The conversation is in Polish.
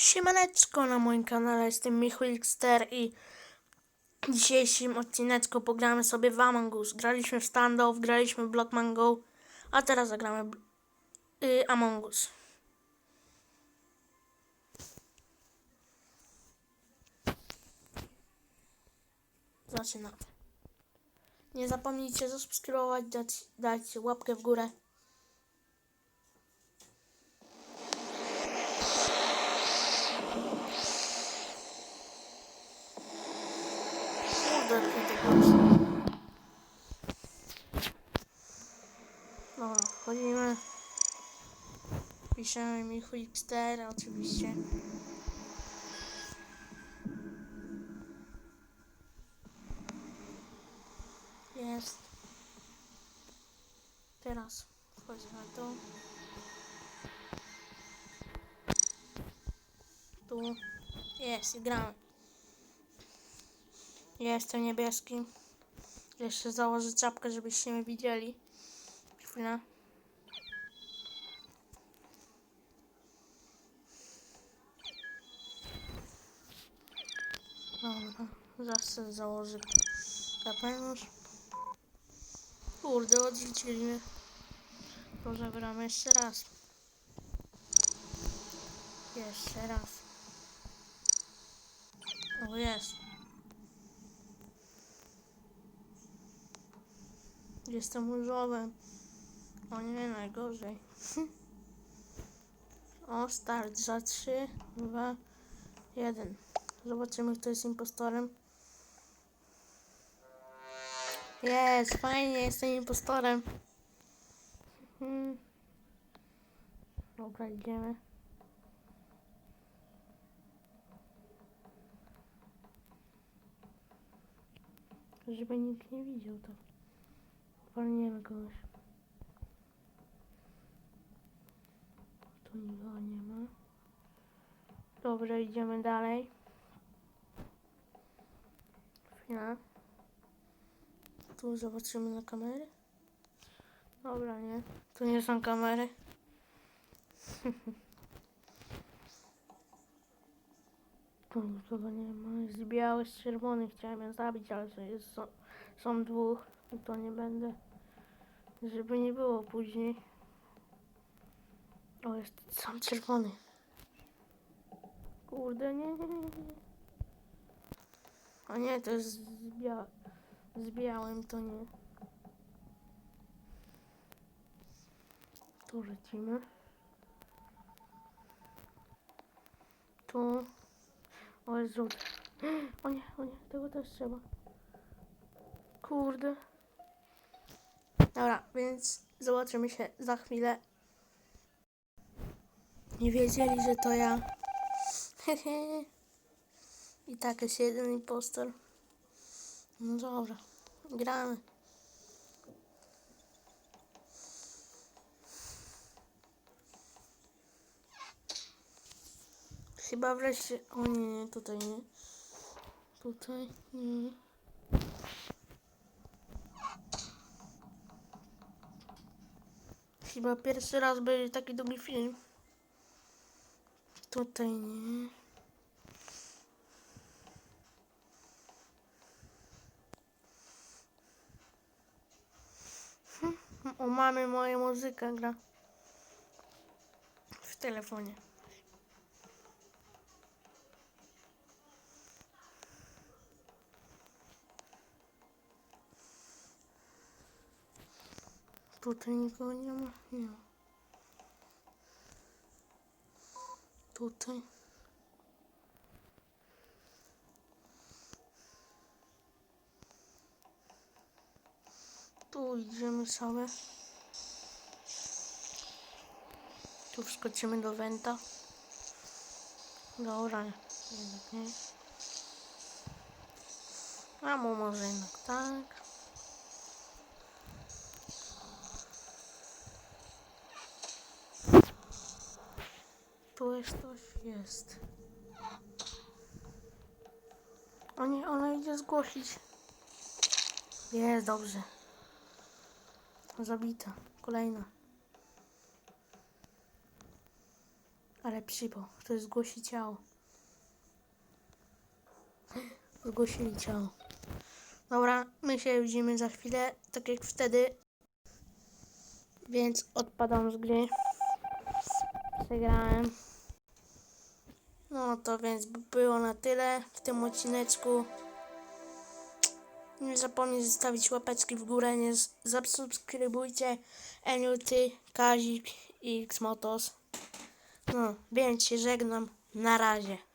Siemaneczko na moim kanale, jestem Michał Xter i w dzisiejszym odcineczku pogramy sobie w Among Us. Graliśmy w Standoff, graliśmy w Blockman Go, a teraz zagramy y, Among. Zaczynamy. Nie zapomnijcie zasubskrybować, dać, dać łapkę w górę. To głos. Dobra, wchodzimy. Piszemy Michu X4 oczywiście. Jest. Teraz wchodzę na to. Tu. Jest gramy. Ja jestem niebieski. Jeszcze założę czapkę, żebyście mnie widzieli. Chwilę. Dobra, zawsze założę kapelusz. Kurde, odrzucili mnie. To zabramy jeszcze raz. Jeszcze raz. O, jest. Jestem różowym. O nie, najgorzej. o, start za 3, 2, 1. Zobaczymy, kto jest impostorem. Jest, fajnie, jestem impostorem. Mhm. Dobra, idziemy. Żeby nikt nie widział to. Walniemy kogoś. Tu nikogo nie ma. Dobrze, idziemy dalej. Chwila. Tu zobaczymy na kamery. Dobra, nie. Tu nie są kamery. Tu nikogo nie ma. Jest biały z czerwony. Chciałem je zabić, ale to jest, są, są dwóch. I to nie będę. Żeby nie było później. O, jest sam czerwony. Kurde, nie, nie, nie. nie. A nie, to jest z, bia z białym, to nie. Tu lecimy. Tu. O, żółty. O nie, o nie, tego też trzeba. Kurde. Dobra, więc zobaczymy się za chwilę. Nie wiedzieli, że to ja. I tak jest jeden impostor. No dobra, gramy. Chyba wreszcie... O nie, nie, tutaj nie. Tutaj nie. Chyba pierwszy raz będzie taki długi film. Tutaj nie. O mamy moja muzyka gra. W telefonie. Tutaj nikogo nie ma? Nie ma. Tutaj. Tu idziemy sobie. Tu wskoczymy do Wenta. Dobra, jednak nie. A może jednak tak. Jest coś jest. O nie, ona idzie zgłosić. Jest, dobrze. Zabita. Kolejna. Ale to jest zgłosi ciało. Zgłosili ciało. Dobra, my się widzimy za chwilę, tak jak wtedy. Więc odpadam z gry. Przegrałem. No to więc by było na tyle w tym odcineczku. Nie zapomnij zostawić łapeczki w górę, nie zasubskrybujcie Eniuty, Kazik i Xmotos. No, więc się żegnam. Na razie.